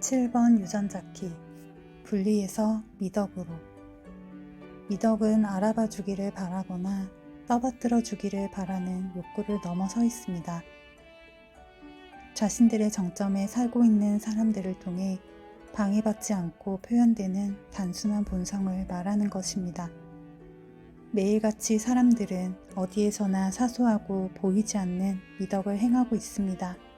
7번 유전자키 분리해서 미덕으로 미덕은 알아봐 주기를 바라거나 떠받들어 주기를 바라는 욕구를 넘어서 있습니다. 자신들의 정점에 살고 있는 사람들을 통해 방해받지 않고 표현되는 단순한 본성을 말하는 것입니다. 매일같이 사람들은 어디에서나 사소하고 보이지 않는 미덕을 행하고 있습니다.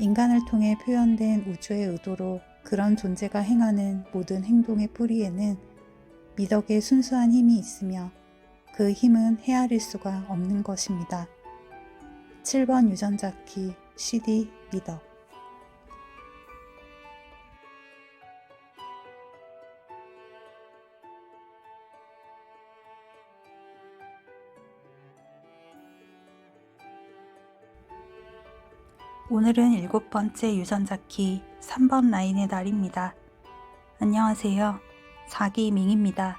인간을 통해 표현된 우주의 의도로 그런 존재가 행하는 모든 행동의 뿌리에는 미덕의 순수한 힘이 있으며 그 힘은 헤아릴 수가 없는 것입니다. 7번 유전자 키 CD 미덕 오늘은 일곱 번째 유전자 키 3번 라인의 날입니다. 안녕하세요. 사기밍입니다.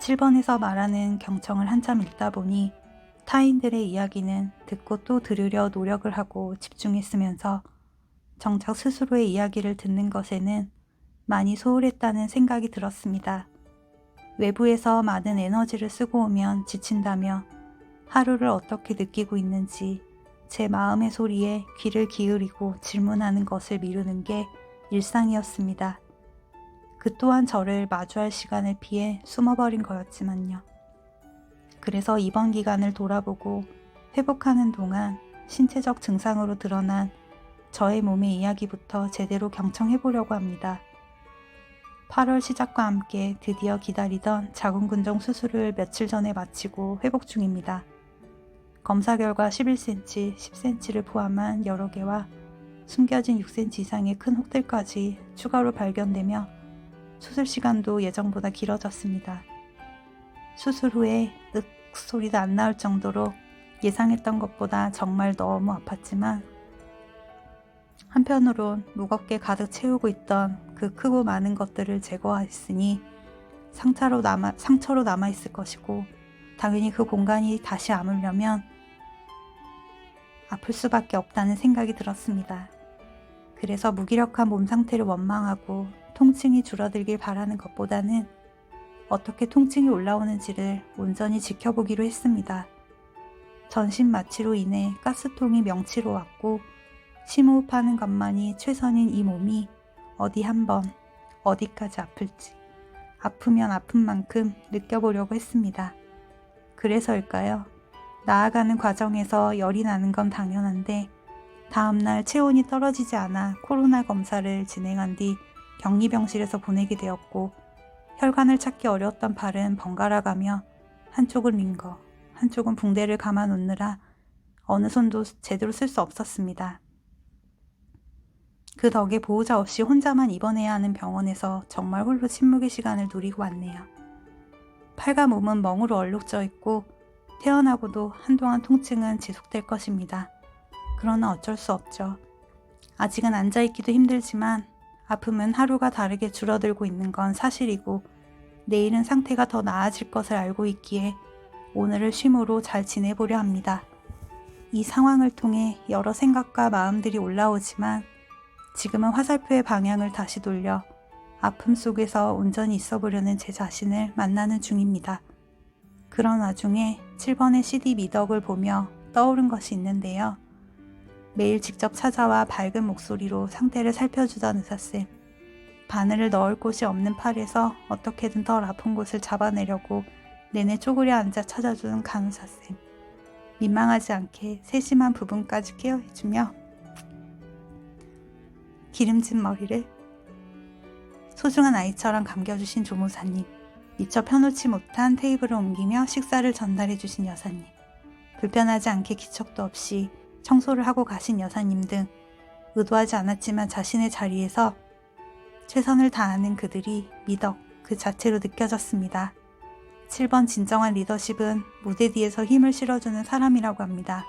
7번에서 말하는 경청을 한참 읽다 보니 타인들의 이야기는 듣고 또 들으려 노력을 하고 집중했으면서 정작 스스로의 이야기를 듣는 것에는 많이 소홀했다는 생각이 들었습니다. 외부에서 많은 에너지를 쓰고 오면 지친다며 하루를 어떻게 느끼고 있는지 제 마음의 소리에 귀를 기울이고 질문하는 것을 미루는 게 일상이었습니다. 그 또한 저를 마주할 시간을 피해 숨어버린 거였지만요. 그래서 이번 기간을 돌아보고 회복하는 동안 신체적 증상으로 드러난 저의 몸의 이야기부터 제대로 경청해보려고 합니다. 8월 시작과 함께 드디어 기다리던 자궁근종 수술을 며칠 전에 마치고 회복 중입니다. 검사 결과 11cm, 10cm를 포함한 여러 개와 숨겨진 6cm 이상의 큰 혹들까지 추가로 발견되며 수술 시간도 예정보다 길어졌습니다. 수술 후에 윽 소리도 안 나올 정도로 예상했던 것보다 정말 너무 아팠지만 한편으론 무겁게 가득 채우고 있던 그 크고 많은 것들을 제거했으니 상처로 남아, 상처로 남아있을 것이고 당연히 그 공간이 다시 아물려면 아플 수밖에 없다는 생각이 들었습니다. 그래서 무기력한 몸 상태를 원망하고 통증이 줄어들길 바라는 것보다는 어떻게 통증이 올라오는지를 온전히 지켜보기로 했습니다. 전신 마취로 인해 가스통이 명치로 왔고 심호흡하는 것만이 최선인 이 몸이 어디 한번 어디까지 아플지 아프면 아픈 만큼 느껴보려고 했습니다. 그래서일까요? 나아가는 과정에서 열이 나는 건 당연한데 다음날 체온이 떨어지지 않아 코로나 검사를 진행한 뒤 격리병실에서 보내게 되었고 혈관을 찾기 어려웠던 발은 번갈아 가며 한쪽은 링거, 한쪽은 붕대를 감아 놓느라 어느 손도 제대로 쓸 수 없었습니다. 그 덕에 보호자 없이 혼자만 입원해야 하는 병원에서 정말 홀로 침묵의 시간을 누리고 왔네요. 팔과 몸은 멍으로 얼룩져 있고 태어나고도 한동안 통증은 지속될 것입니다. 그러나 어쩔 수 없죠. 아직은 앉아있기도 힘들지만 아픔은 하루가 다르게 줄어들고 있는 건 사실이고 내일은 상태가 더 나아질 것을 알고 있기에 오늘을 쉼으로 잘 지내보려 합니다. 이 상황을 통해 여러 생각과 마음들이 올라오지만 지금은 화살표의 방향을 다시 돌려 아픔 속에서 온전히 있어 보려는 제 자신을 만나는 중입니다. 그런 와중에 7번의 CD 미덕을 보며 떠오른 것이 있는데요. 매일 직접 찾아와 밝은 목소리로 상태를 살펴주던 의사쌤. 바늘을 넣을 곳이 없는 팔에서 어떻게든 덜 아픈 곳을 잡아내려고 내내 쪼그려 앉아 찾아주는 간호사쌤. 민망하지 않게 세심한 부분까지 케어해주며 기름진 머리를 소중한 아이처럼 감겨주신 조모사님, 미처 펴놓지 못한 테이블을 옮기며 식사를 전달해 주신 여사님, 불편하지 않게 기척도 없이 청소를 하고 가신 여사님 등 의도하지 않았지만 자신의 자리에서 최선을 다하는 그들이 미덕 그 자체로 느껴졌습니다. 7번 진정한 리더십은 무대 뒤에서 힘을 실어주는 사람이라고 합니다.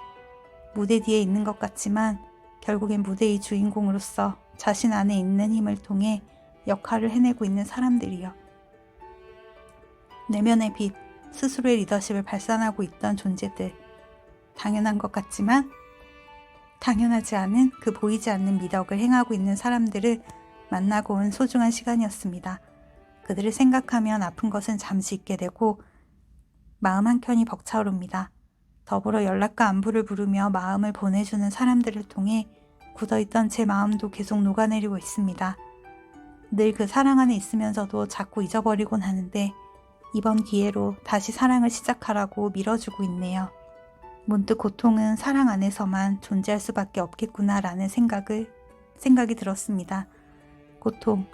무대 뒤에 있는 것 같지만 결국엔 무대의 주인공으로서 자신 안에 있는 힘을 통해 역할을 해내고 있는 사람들이요. 내면의 빛, 스스로의 리더십을 발산하고 있던 존재들. 당연한 것 같지만 당연하지 않은 그 보이지 않는 미덕을 행하고 있는 사람들을 만나고 온 소중한 시간이었습니다. 그들을 생각하면 아픈 것은 잠시 잊게 되고 마음 한켠이 벅차오릅니다. 더불어 연락과 안부를 부르며 마음을 보내주는 사람들을 통해 굳어있던 제 마음도 계속 녹아내리고 있습니다. 늘 그 사랑 안에 있으면서도 자꾸 잊어버리곤 하는데 이번 기회로 다시 사랑을 시작하라고 밀어주고 있네요. 문득 고통은 사랑 안에서만 존재할 수밖에 없겠구나라는 생각을 생각이 들었습니다. 고통,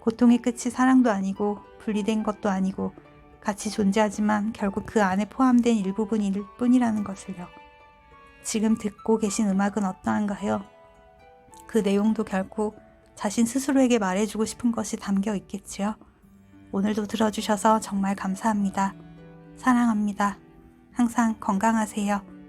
고통의 끝이 사랑도 아니고 분리된 것도 아니고 같이 존재하지만 결국 그 안에 포함된 일부분일 뿐이라는 것을요. 지금 듣고 계신 음악은 어떠한가요? 그 내용도 결코 자신 스스로에게 말해주고 싶은 것이 담겨 있겠지요. 오늘도 들어주셔서 정말 감사합니다. 사랑합니다. 항상 건강하세요.